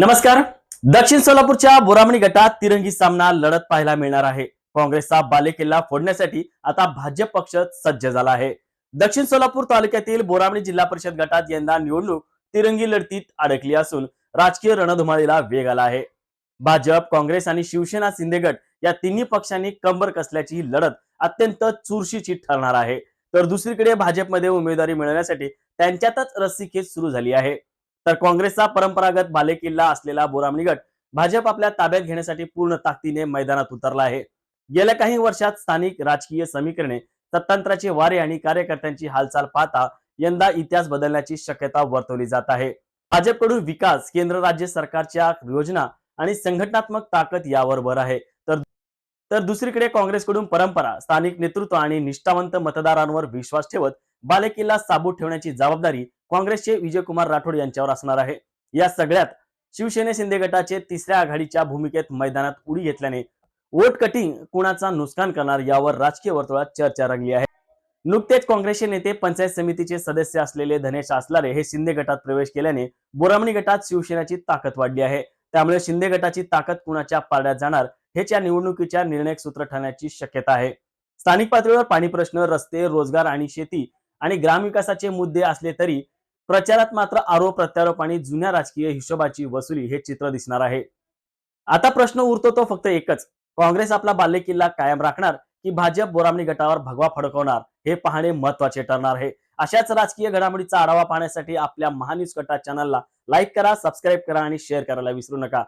नमस्कार. दक्षिण सोलापूरच्या बोरामणी गटात तिरंगी सामना लढत पाहायला मिळणार आहे. काँग्रेसचा बालेकिल्ला फोडण्यासाठी आता भाजप पक्ष सज्ज झाला आहे. दक्षिण सोलापूर तालुक्यातील बोरामणी जिल्हा परिषद गटात यंदा निवडणूक तिरंगी लढतीत अडकली असून राजकीय रणधुमाळीला वेग आला आहे. भाजप काँग्रेस आणि शिवसेना शिंदे गट या तिन्ही पक्षांनी कंबर कसल्याची लढत अत्यंत चुरशीची ठरणार आहे. तर दुसरीकडे भाजपमध्ये उमेदवारी मिळवण्यासाठी त्यांच्यातच रस्सीखेच सुरू झाली आहे. तर काँग्रेसचा परंपरागत बालेकिल्ला असलेला बोरामणी गट भाजप आपल्या ताब्यात घेण्यासाठी पूर्ण ताकदीने मैदानात उतरला आहे. गेल्या काही वर्षात स्थानिक राजकीय समीकरणे सत्तांतराचे वारे आणि कार्यकर्त्यांची हालचाल पाहता यंदा इतिहास बदलण्याची शक्यता वर्तवली जात आहे. भाजपकडून विकास केंद्र राज्य सरकारच्या योजना आणि संघटनात्मक ताकद यावर भर आहे. तर तर दुसरीकडे काँग्रेसकडून परंपरा स्थानिक नेतृत्व आणि निष्ठावंत मतदारांवर विश्वास ठेवत बालेकिल्ला साबूत ठेवण्याची जबाबदारी काँग्रेसचे विजयकुमार राठोड यांच्यावर असणार आहे. या सगळ्यात शिवसेने शिंदे गटाचे तिसऱ्या आघाडीच्या भूमिकेत मैदानात उडी घेतल्याने वोट कटिंग कुणाचा नुकसान करणार यावर राजकीय वर्तुळात चर्चा रंगली आहे. नुकतेच काँग्रेसचे नेते पंचायत समितीचे सदस्य असलेले धनेश आसलारे हे शिंदे गटात प्रवेश केल्याने बोरामणी गटात शिवसेनेची ताकद वाढली आहे. त्यामुळे शिंदे गटाची ताकद कुणाच्या पारड्यात जाणार हेच या निवडणुकीच्या निर्णायक सूत्र ठरण्याची शक्यता आहे. स्थानिक पातळीवर पाणी प्रश्न रस्ते रोजगार आणि शेती आणि ग्रामविकासाचे मुद्दे असले तरी प्रचारात मात्र आरोप प्रत्यारोप आणि जुन्या राजकीय हिशोबाची वसुली हे चित्र दिसणार आहे. आता प्रश्न उरतो तो फक्त एकच. काँग्रेस आपला बालेकिल्ला कायम राखणार की भाजप बोरामणी गटावर भगवा फडकवणार? हे पाहणे महत्त्वाचे ठरणार आहे. अशाच राजकीय घडामोडीचा आढावा पाहण्यासाठी आपल्या महान्यूज कटा चॅनलला लाईक करा सबस्क्राईब करा आणि शेअर करायला विसरू नका.